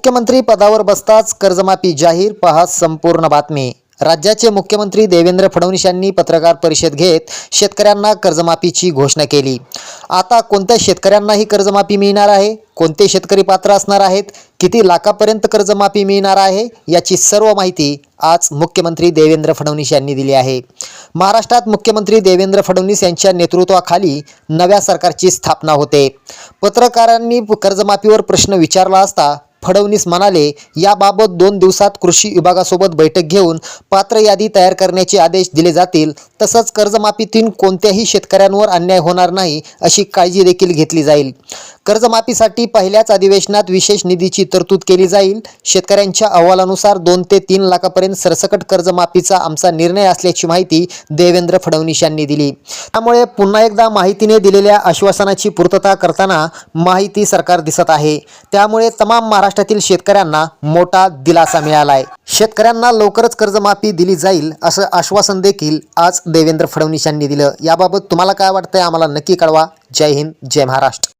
मुख्यमंत्री पदावर बसताच कर्जमाफी जाहीर पहा संपूर्ण बातमी. राज्याचे मुख्यमंत्री देवेंद्र फडणवीस यांनी पत्रकार परिषद घेत शेतकऱ्यांना कर्जमाफीची घोषणा केली. आता कोणत्या शेतकऱ्यांना ही कर्जमाफी मिळणार आहे? कोणते शेतकरी पात्र असणार आहेत? किती लाखापर्यंत कर्जमाफी मिळणार आहे? याची सर्व माहिती आज मुख्यमंत्री देवेंद्र फडणवीस यांनी दिली आहे. महाराष्ट्रात मुख्यमंत्री देवेंद्र फडणवीस यांच्या नेतृत्वाखाली नव्या सरकारची स्थापना होते. पत्रकारांनी कर्जमाफीवर प्रश्न विचारला असता फडणवीस म्हणाले याबाबत दोन दिवसात कृषी विभागासोबत बैठक घेऊन पात्र यादी तयार करण्याचे आदेश दिले जातील. तसंच कर्जमाफीतून कोणत्याही शेतकऱ्यांवर अन्याय होणार नाही अशी काळजी देखील घेतली जाईल. कर्जमाफीसाठी पहिल्याच अधिवेशनात विशेष निधीची तरतूद केली जाईल. शेतकऱ्यांच्या अहवालानुसार दोन ते तीन लाखापर्यंत सरसकट कर्जमाफीचा आमचा निर्णय असल्याची माहिती देवेंद्र फडणवीस यांनी दिली. त्यामुळे पुन्हा एकदा माहितीने दिलेल्या आश्वासनाची पूर्तता करताना माहिती सरकार दिसत आहे. त्यामुळे तमाम महाराष्ट्रातील शेतकऱ्यांना मोठा दिलासा मिळाला आहे शेतकऱ्यांना लवकरच कर्जमाफी दिली जाईल असं आश्वासन देखील आज देवेंद्र फडणवीस यांनी दिलं. याबाबत तुम्हाला काय वाटतंय? आम्हाला नक्की कळवा. जय हिंद जय महाराष्ट्र.